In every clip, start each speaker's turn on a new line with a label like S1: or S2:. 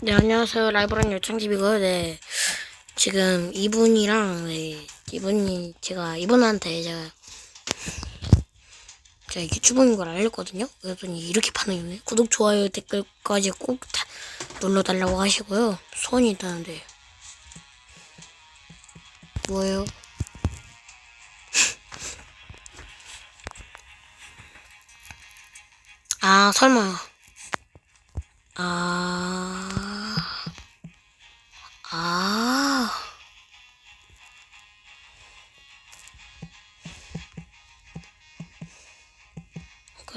S1: 네, 안녕하세요. 라이브란 열창집이고요. 네. 지금 이분이랑, 네. 이분이, 제가, 이분한테 제가, 제가 유튜브인 걸 알렸거든요? 그랬더니 이렇게 반응이네. 구독, 좋아요, 댓글까지 꼭 다 눌러달라고 하시고요. 소원이 있다는데. 뭐예요? 아, 설마. 아,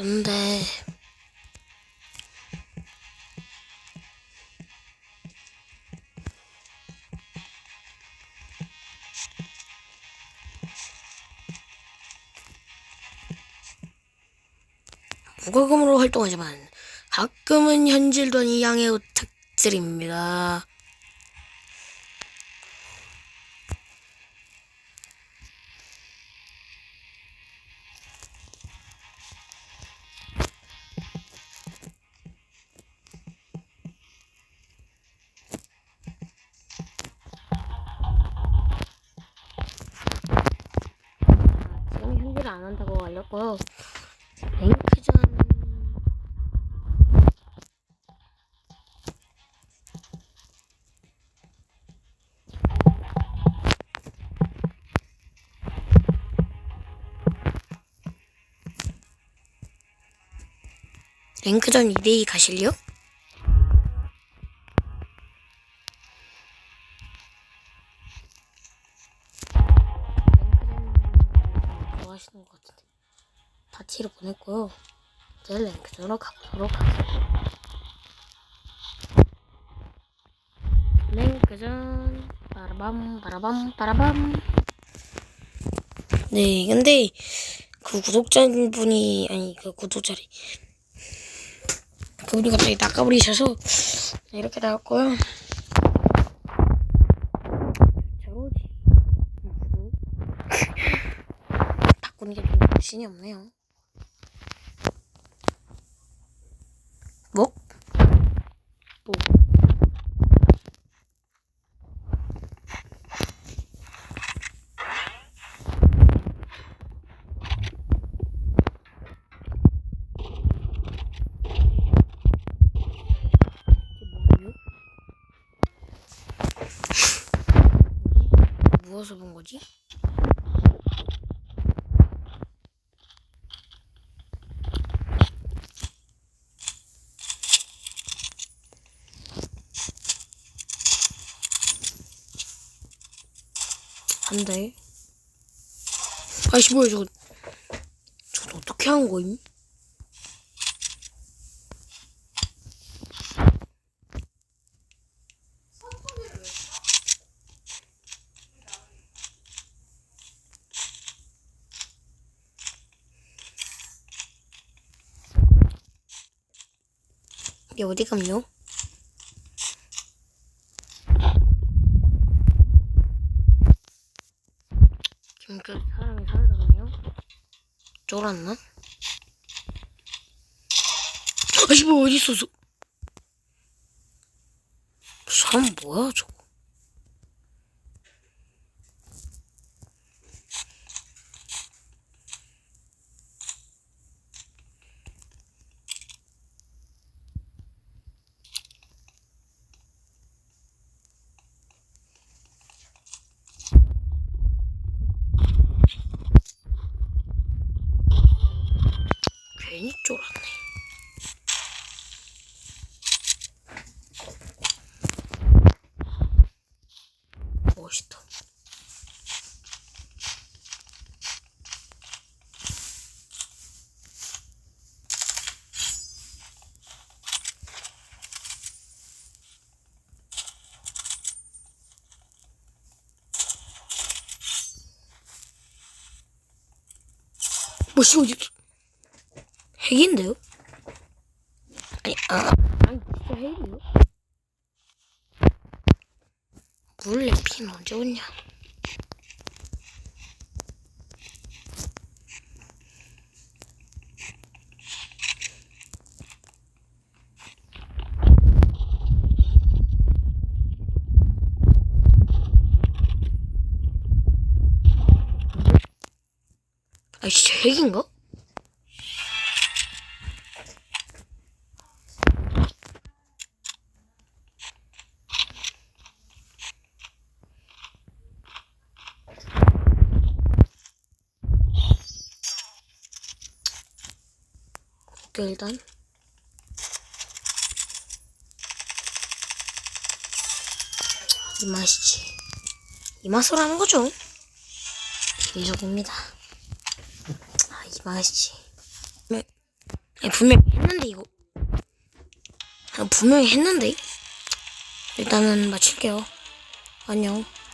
S1: 근데, 무과금으로 활동하지만 가끔은 현질돈이 양해 부탁드립니다. 알렸고요. 랭크전 랭크전 2대2 가실래 파티를 보냈고요. 이제 랭크전으로 가보도록 하겠습니다. 랭크전 빠라밤 빠라밤 빠라밤 네 근데 그 구독자분이 아니 그 구독자리 그분이 갑자기 낚아버리셔서 네, 이렇게 나왔고요. 바꾸는 게좀 정신이 없네요. 무엇을 본 거지? 안 돼. 아이씨, 뭐야, 저거. 저거 어떻게 한 거임? 이게 어디 감요? 지금까지 사람이 살아나네요? 쫄았나? 아씨 뭐 어디 있어? 저... 사람 뭐야 저거? 괜히 쫄았네. 멋있다. 어디? 핵인데요? 아니, 아, 아니 진짜 핵이요? 물레 핀 언제 오냐? 아, 진짜 핵인가? 오케이 일단 이 맛이지 이 맛으로 하는 거죠 계속입니다 아, 이 맛이지. 네. 네, 분명히 했는데, 이거. 아, 분명히 했는데. 일단은 마칠게요. 안녕.